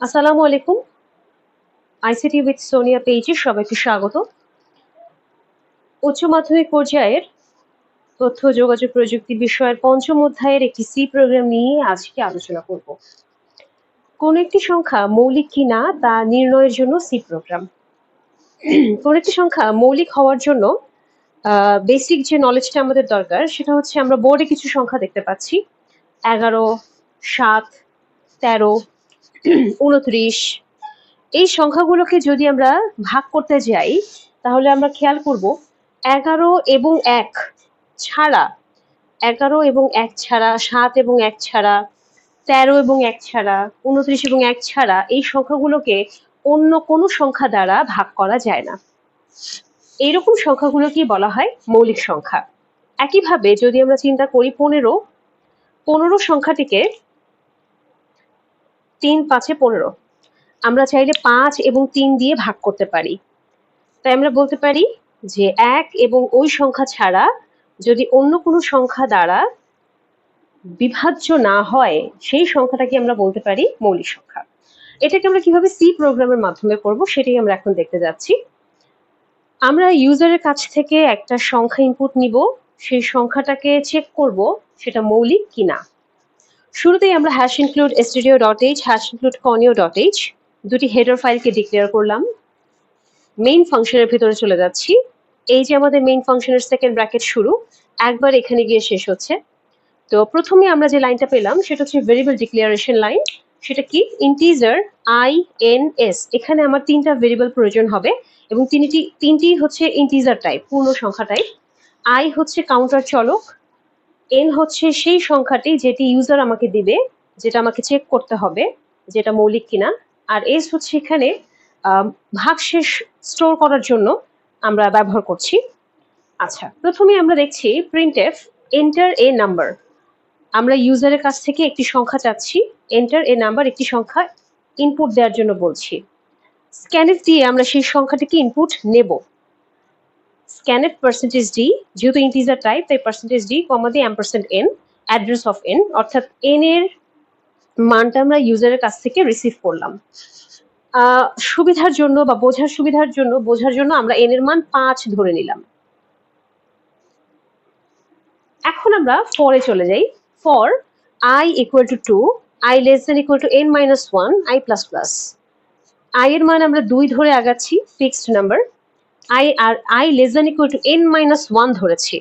আসসালামু আলাইকুম। ICT with Sonia পেজে সবাইকে স্বাগত। উচ্চ মাধ্যমিক পর্যায়ের তথ্য, যোগাযোগ প্রযুক্তি বিষয়ের পঞ্চম অধ্যায়ের একটি সি প্রোগ্রাম নিয়ে আজকে আলোচনা করব। কোন একটি সংখ্যা মৌলিক কিনা তা নির্ণয়ের জন্য সি প্রোগ্রাম কোন একটি সংখ্যা মৌলিক হওয়ার জন্য বেসিক যে নলেজটা আমাদের দরকার, সেটা হচ্ছে আমরা বোর্ডে কিছু সংখ্যা দেখতে পাচ্ছি। এগারো, সাত, তেরো উনত্রিশ। এই সংখ্যাগুলোকে যদি আমরা ভাগ করতে যাই, তাহলে আমরা খেয়াল করব, এগারো এবং এক ছাড়া, এগারো এবং এক ছাড়া, সাত এবং এক ছাড়া, তেরো এবং এক ছাড়া, উনত্রিশ এবং এক ছাড়া, এই সংখ্যাগুলোকে অন্য কোনো সংখ্যা দ্বারা ভাগ করা যায় না। এইরকম সংখ্যাগুলোকে বলা হয় মৌলিক সংখ্যা। একইভাবে যদি আমরা চিন্তা করি পনেরো পনেরো সংখ্যাটিকে তিন, পাঁচে পনেরো। আমরা চাইলে পাঁচ এবং তিন দিয়ে ভাগ করতে পারি। তাই আমরা বলতে পারি যে এক এবং ওই সংখ্যা ছাড়া যদি অন্য কোনো সংখ্যা দ্বারা বিভাজ্য না হয়, সেই সংখ্যাটাকে আমরা বলতে পারি মৌলিক সংখ্যা। এটাকে আমরা কীভাবে সি প্রোগ্রামের মাধ্যমে করব সেটাই আমরা এখন দেখতে যাচ্ছি। আমরা ইউজারের কাছ থেকে একটা সংখ্যা ইনপুট নিব, সেই সংখ্যাটাকে চেক করব সেটা মৌলিক কিনা। শুরুতেই আমরা hash include studio dot H hash include conio dot H দুটি হেডার ফাইলকে ডিক্লেয়ার করলাম। মেইন ফাংশনের ভিতরে চলে যাচ্ছি। এই যে আমাদের মেইন ফাংশনের সেকেন্ড ব্র্যাকেট শুরু, একবার এখানে গিয়ে শেষ হচ্ছে। তো প্রথমে আমরা যে লাইনটা পেলাম, সেটা হচ্ছে ভেরিয়েবল ডিক্লারেশন লাইন সেটা কি? ইন্টিজার আই এন এস এখানে আমার তিনটা ভেরিয়েবল প্রয়োজন হবে এবং তিনটি তিনটি হচ্ছে ইন্টিজার টাইপ পূর্ণ সংখ্যা টাইপ আই হচ্ছে কাউন্টার চলক এন হচ্ছে সেই সংখ্যাটি যেটি ইউজার আমাকে দিবে, যেটা আমাকে চেক করতে হবে, যেটা মৌলিক কিনা। আর এস হচ্ছে এখানে ভাগশেষ স্টোর করার জন্য আমরা ব্যবহার করছি। আচ্ছা প্রথমে আমরা দেখছি print F enter a number আমরা ইউজারের কাছ থেকে একটি সংখ্যা চাচ্ছি এন্টার এ নাম্বার একটি সংখ্যা ইনপুট দেওয়ার জন্য বলছি। স্ক্যানএফ দিয়ে আমরা সেই সংখ্যাটিকে ইনপুট নেব। স্ক্যানএফ পার্সেন্টেজ ডি যেহেতু ইন্টিজার টাইপ তাই পার্সেন্টেজ ডি কমা দিয়ে ampersand N address of N অর্থাৎ এন এর মানটা আমরা ইউজারের কাছ থেকে রিসিভ করলাম। সুবিধার জন্য বা বোঝার সুবিধার জন্য, বোঝার জন্য আমরা এন এর মান পাঁচ ধরে নিলাম। এখন আমরা ফরে চলে যাই। For I equal to two I less than equal to N minus one I plus plus I এর মান আমরা দুই ধরে আগাচ্ছি fixed number I R I less than equal to N minus one ধরেছি।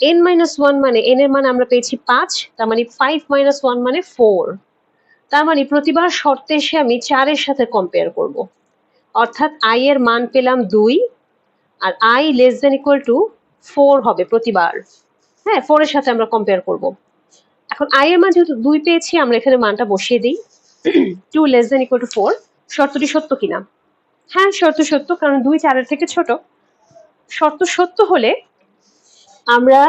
এন মাইনাস ওয়ান মানে N এর মান আমরা পেয়েছি পাঁচ, তার মানে ফাইভ মাইনাস ওয়ান মানে ফোর তার মানে প্রতিবার শর্তে এসে আমি চারের সাথে কম্পেয়ার করব। অর্থাৎ আই এর মান পেলাম দুই, আর I less than equal to four হবে প্রতিবার। হ্যাঁ ফোরের সাথে আমরা কম্পেয়ার করব। এখন আই এর মান যেহেতু দুই পেয়েছি, আমরা এখানে মানটা বসিয়ে দিই। Two less than equal to four শর্তটি সত্য কিনা? হ্যাঁ শর্ত সত্য, কারণ দুই চারের থেকে ছোট। শর্ত সত্য হলে আমরা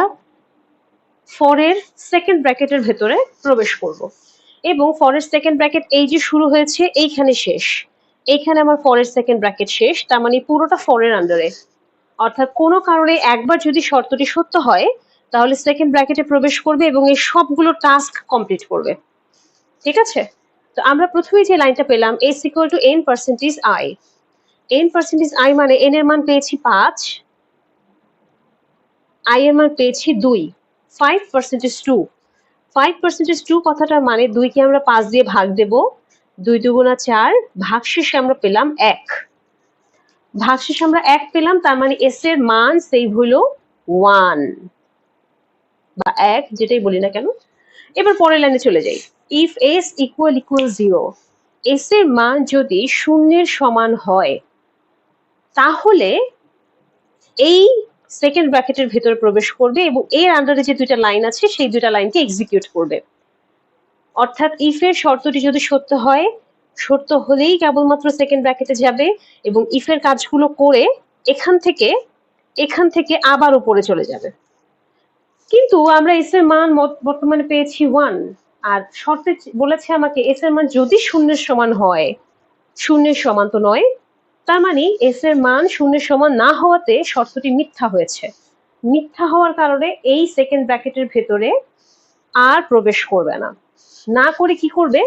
ফরের সেকেন্ড ব্র্যাকেটের ভেতরে প্রবেশ করব। এবং ফরের সেকেন্ড ব্র্যাকেট এই যে শুরু হয়েছে, এইখানে শেষ। এইখানে আমার ফরের সেকেন্ড ব্র্যাকেট শেষ, তার মানে পুরোটা ফরের আন্ডারে অর্থাৎ কোনো কারণে একবার যদি শর্তটি সত্য হয়, তাহলে সেকেন্ড ব্র্যাকেটে প্রবেশ করবে এবং এই সবগুলো টাস্ক কমপ্লিট করবে। ঠিক আছে? তো আমরা প্রথমেই যে লাইনটা পেলাম S equal to N percentage I N percentage I মানে এন এর মান পেয়েছি পাঁচ আই এর মান পেয়েছি দুই five percentage two five percentage two কথাটার মানে দুইকে আমরা পাঁচ দিয়ে ভাগ দেব, দুই দুগুণা চার ভাগ শেষে আমরা পেলাম এক। ভাগ শেষে আমরা এক পেলাম, তার মানে এস এর মান সেই হইল ওয়ান বা এক, যেটাই বলি না কেন। এবার পরের লাইনে চলে যাই। If S equal equal zero S এর মান যদি শূন্যের সমান হয় তাহলে এই সেকেন্ড ব্র্যাকেটের ভেতরে প্রবেশ করবে এবং এর আন্ডারে যে দুইটা লাইন আছে, সেই দুইটা লাইনকে এক্সিকিউট করবে। অর্থাৎ ইফ এর শর্তটি যদি সত্য হয়, সত্য হলেই কেবলমাত্র সেকেন্ড ব্র্যাকেটে যাবে এবং ইফের কাজগুলো করে এখান থেকে এখান থেকে আবার উপরে চলে যাবে। কিন্তু আমরা এস এর মান বর্তমানে পেয়েছি ওয়ান আর শর্তে বলেছে আমাকে এস এর মান যদি শূন্যের সমান হয়, শূন্যের সমান তো নয় তার মানে এস এর মান শূন্যের সমান না হওয়াতে শর্তটি মিথ্যা হয়েছে। মিথ্যা হওয়ার কারণে এই সেকেন্ড ব্র্যাকেটের ভেতরে আর প্রবেশ করবে না। না করে কি করবে?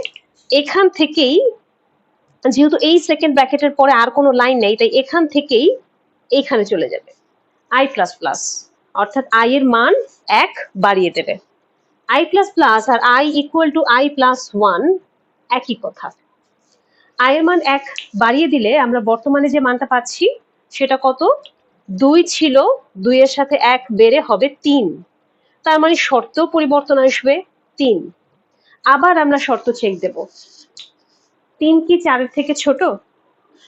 এখান থেকেই, যেহেতু এই সেকেন্ড ব্র্যাকেটের পরে আর কোনো লাইন নেই, তাই এখান থেকেই এইখানে চলে যাবে। আই প্লাস প্লাস অর্থাৎ আই এর মান এক বাড়িয়ে দেবে। I plus plus R I equal to I plus one একই কথা। আই এর মান এক বাড়িয়ে দিলে আমরা বর্তমানে যে মানটা পাচ্ছি, সেটা কত? দুই ছিল, দুইয়ের সাথে এক বেড়ে হবে তিন। তার মানে শর্তেও পরিবর্তন আসবে, তিন। আবার আমরা শর্ত চেক দেব। তিন কি চারের থেকে ছোট?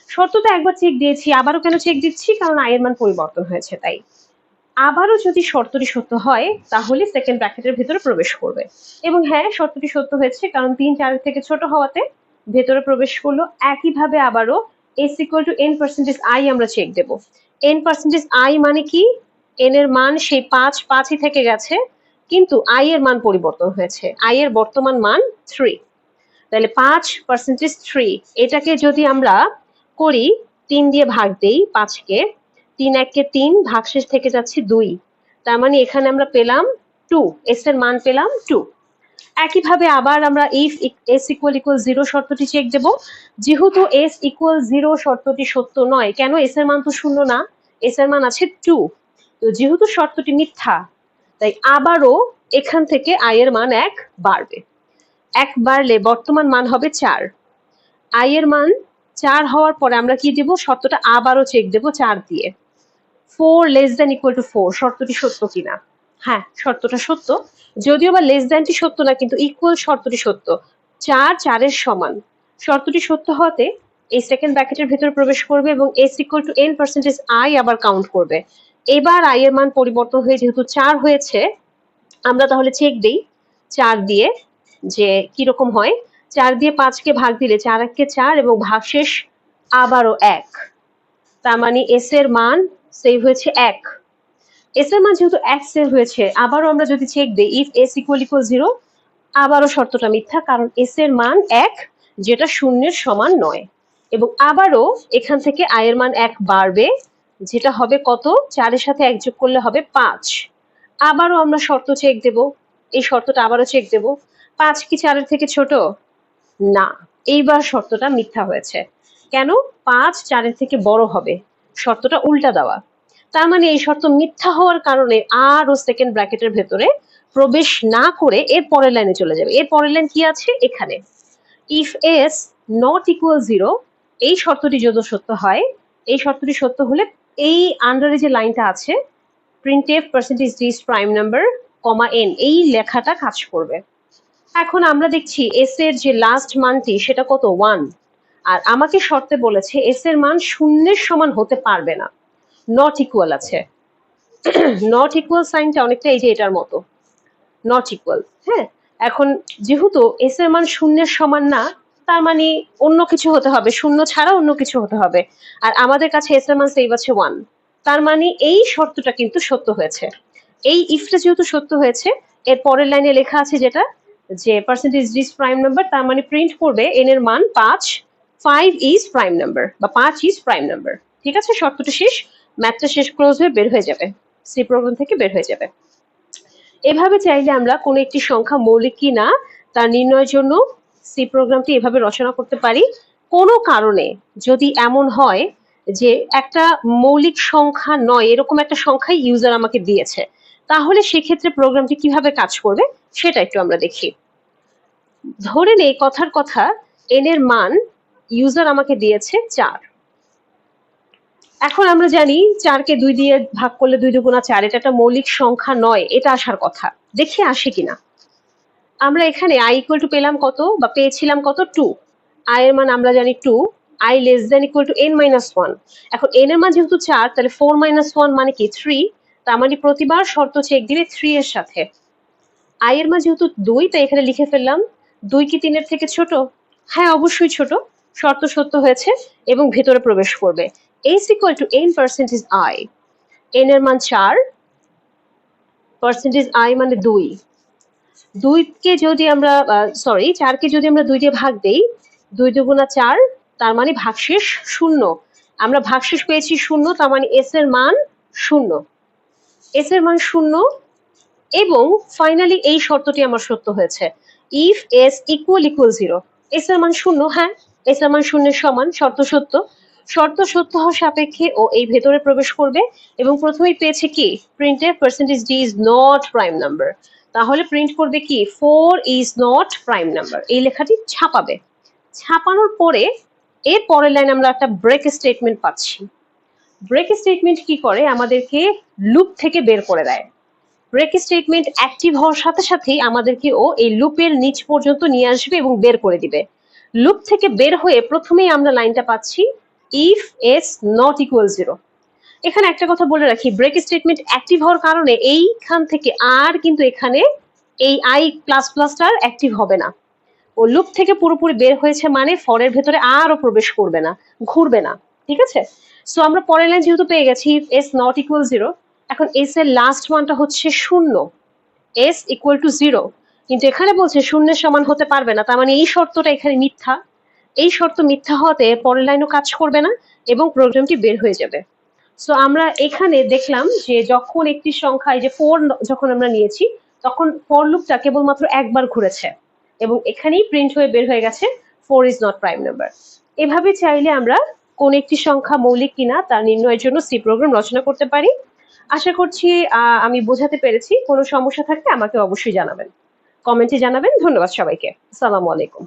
শর্ত তো একবার চেক দিয়েছি, আবারও কেন চেক দিচ্ছি? কারণ আয়ের মান পরিবর্তন হয়েছে তাই। আবারও যদি শর্তটি সত্য হয়, তাহলে সেকেন্ড ব্র্যাকেটের ভেতরে প্রবেশ করবে। এবং হ্যাঁ শর্তটি সত্য হয়েছে, কারণ তিন চারের থেকে ছোট হওয়াতে ভেতরে প্রবেশ করল। একইভাবে আবারও S equal to N percentage I আমরা চেক দেব। এন পার্সেন্টেজ আই মানে কি? এন এর মান সেই পাঁচ, পাঁচই থেকে গেছে, কিন্তু আই এর মান পরিবর্তন হয়েছে। আই এর বর্তমান মান থ্রি তাহলে পাঁচ পার্সেন্টেজ থ্রি এটাকে যদি আমরা করি, তিন দিয়ে ভাগ দেই পাঁচকে, তিন এককে তিন ভাগশেষ থেকে যাচ্ছে দুই। তার মানে এখানে আমরা পেলাম টু এস এর মান পেলাম টু একইভাবে আবার আমরা if S equal equal zero শর্তটি চেক দেব। যেহেতু এস ইকুয়াল জিরো শর্তটি সত্য নয়, কেন এস এর মান তো শূন্য না? এস এর মান আছে টু তো যেহেতু শর্তটি মিথ্যা, তাই আবারও এখান থেকে আই এর মান এক বাড়বে। এক বাড়লে বর্তমান মান হবে চার। আই এর মান চার হওয়ার পরে আমরা কি দেব? শর্তটা আবারও চেক দেব চার দিয়ে। Four less than equal to four শর্তটি সত্য কিনা? হ্যাঁ শর্তটা সত্য। যদিও বা লেস দেনটি সত্য না, কিন্তু ইকুয়াল শর্তটি সত্য। চার চারের সমান। শর্তটি সত্য হতে এই সেকেন্ড ব্র্যাকেটের ভেতরে প্রবেশ করবে এবং S equal to N percentage I আবার কাউন্ট করবে। এবার আই এর মান পরিবর্তন হয়ে যেহেতু চার হয়েছে, আমরা তাহলে চেক দিই। চার দিয়ে যে কীরকম হয়, চার দিয়ে পাঁচকে ভাগ দিলে চার এককে চার এবং ভাগশেষ আবারও এক। তার মানে এস এর মান সেভ হয়েছে এক। এস এর মান যেহেতু এক হয়েছে, আবারও আমরা যদি চেক দিই if S equal equal zero আবারও শর্তটা মিথ্যা, কারণ এস এর মান এক, যেটা শূন্যের সমান নয়। এবং আবারও এখান থেকে আয়ের মান এক বাড়বে, যেটা হবে কত? চারের সাথে এক যোগ করলে হবে পাঁচ। আবারও আমরা শর্ত চেক দেব। এই শর্তটা আবারও চেক দেব। পাঁচ কি চারের থেকে ছোট? না। এইবার শর্তটা মিথ্যা হয়েছে। কেন? পাঁচ চারের থেকে বড় হবে। শর্তটা উল্টা দেওয়া। তার মানে এই শর্ত মিথ্যা হওয়ার কারণে আরও সেকেন্ড ব্র্যাকেটের ভেতরে প্রবেশ না করে এর পরের লাইনে চলে যাবে। এর পরের লাইন কি আছে? এখানে। If S not equal zero এই শর্তটি যদি সত্য হয়, এই শর্তটি সত্য হলে এই আন্ডারে যে লাইনটা আছে printf percentage D is prime number comma N এই লেখাটা কাজ করবে। এখন আমরা দেখছি এস এর যে লাস্ট মানটি, সেটা কত? ওয়ান আর আমাকে শর্তে বলেছে এস এর মান শূন্যের সমান হতে পারবে না। নট ইকুয়াল আছে। নট ইকুয়াল সাইনটা অনেকটা এই যে এটার মতো। নট ইকুয়াল হ্যাঁ? এখন যেহেতু এস এর মান শূন্যের সমান না, তার মানে অন্য কিছু হতে হবে। শূন্য ছাড়া অন্য কিছু হতে হবে। আর আমাদের কাছে এস এর মান সেভ আছে ওয়ান তার মানে এই শর্তটা কিন্তু সত্য হয়েছে। এই ইফটা যেহেতু সত্য হয়েছে, এর পরের লাইনে লেখা আছে যেটা, যে পার্সেন্টেজ ডিস প্রাইম নাম্বার তার মানে প্রিন্ট করবে এন এর মান পাঁচ ফাইভ ইজ প্রাইম নাম্বার বা পাঁচ ইজ প্রাইম নাম্বার ঠিক আছে? শর্তটা শেষ। ম্যাথটা শেষ ক্লোজ হয়ে বের হয়ে যাবে। সি প্রোগ্রাম থেকে বের হয়ে যাবে। এভাবে চাইলে আমরা কোনো একটি সংখ্যা মৌলিক কি না তার নির্ণয়ের জন্য সি প্রোগ্রামটি এভাবে রচনা করতে পারি। কোনো কারণে যদি এমন হয় যে একটা মৌলিক সংখ্যা নয়, এরকম একটা সংখ্যাই ইউজার আমাকে দিয়েছে, তাহলে সেক্ষেত্রে প্রোগ্রামটি কীভাবে কাজ করবে, সেটা একটু আমরা দেখি। ধরে নেই কথার কথা এন এর মান ইউজার আমাকে দিয়েছে চার। এখন আমরা জানি চারকে দুই দিয়ে ভাগ করলে দুই দুগুণা চার, এটা একটা মৌলিক সংখ্যা নয়, এটা আসার কথা। দেখি আসে কিনা। আমরা এখানে আই ইকুয়াল টু পেলাম কত বা পেয়েছিলাম কত? টু আই এর মান আমরা জানি two i less than equal to n minus one এখন এন এর মান যেহেতু চার, তাহলে ফোর মাইনাস ওয়ান মানে কি? থ্রি তার মানে প্রতিবার শর্ত চেক দিলে থ্রি এর সাথে। আই এর মান যেহেতু দুই, তাই এখানে লিখে ফেললাম, দুই কি তিনের থেকে ছোট? হ্যাঁ অবশ্যই ছোট। শর্ত সত্য হয়েছে এবং ভেতরে প্রবেশ করবে। এন পার্সেন্টেজ আই এন এর মান চার পার্সেন্টেজ আই মানে দুই। দুইকে যদি আমরা সরি চারকে যদি আমরা ভাগ দেই, দুই দুগুণা চার, তার মানে ভাগশেষ শূন্য। আমরা ভাগশেষ পেয়েছি শূন্য, তার মানে এস এর মান শূন্য। এস এর মান শূন্য, এবং ফাইনালি এই শর্তটি আমার সত্য হয়েছে। If s equal equal zero s এর মান শূন্য হ্যাঁ এস এর মান শূন্যের সমান, শর্ত সত্য। শর্ত সত্য হওয়া সাপেক্ষে ও এই ভেতরে প্রবেশ করবে এবং প্রথমেই পেয়েছে কি? প্রিন্টের percentage d is not prime number তাহলে প্রিন্ট করবে কি? Four is not prime number এই লেখাটি ছাপাবে। ছাপানোর পরে এর পরের লাইন আমরা একটা ব্রেক স্টেটমেন্ট পাচ্ছি। ব্রেক স্টেটমেন্ট কি করে? আমাদেরকে লুপ থেকে বের করে দেয়। ব্রেক স্টেটমেন্ট অ্যাক্টিভ হওয়ার সাথে সাথেই আমাদেরকে ও এই লুপের নিচ পর্যন্ত নিয়ে আসবে এবং বের করে দিবে। লুপ থেকে বের হয়ে প্রথমেই আমরা লাইনটা পাচ্ছি if s not equal zero এখানে একটা কথা বলে রাখি ব্রেক স্টেটমেন্ট অ্যাক্টিভ হওয়ার কারণে এইখান থেকে আর কিন্তু এখানে এই আই প্লাস প্লাসটার অ্যাক্টিভ হবে না। ও লুপ থেকে পুরোপুরি বের হয়েছে মানে ফরের ভেতরে আরও প্রবেশ করবে না, ঘুরবে না, ঠিক আছে? সো আমরা পরের লাইন যেহেতু পেয়ে গেছি এস নট ইকুয়াল জিরো এখন এস এর লাস্ট মানটা হচ্ছে শূন্য। এস ইকুয়াল টু জিরো কিন্তু এখানে বলছে শূন্যের সমান হতে পারবে না, তার মানে এই শর্তটা এখানে মিথ্যা। এই শর্ত মিথ্যা হওয়াতে পরের লাইনও কাজ করবে না এবং প্রোগ্রামটি বের হয়ে যাবে। সো আমরা এখানে দেখলাম যে যখন একটি সংখ্যা, এই যে ফোর যখন আমরা নিয়েছি, তখন ফর লুপটা কেবলমাত্র একবার ঘুরেছে এবং এখানেই প্রিন্ট হয়ে বের হয়ে গেছে four is not prime number এভাবে চাইলে আমরা কোন একটি সংখ্যা মৌলিক কিনা তা নির্ণয়ের জন্য সি প্রোগ্রাম রচনা করতে পারি। আশা করছি আমি বোঝাতে পেরেছি। কোনো সমস্যা থাকলে আমাকে অবশ্যই জানাবেন। কমেন্টে জানাবেন। ধন্যবাদ সবাইকে। আসসালামু আলাইকুম।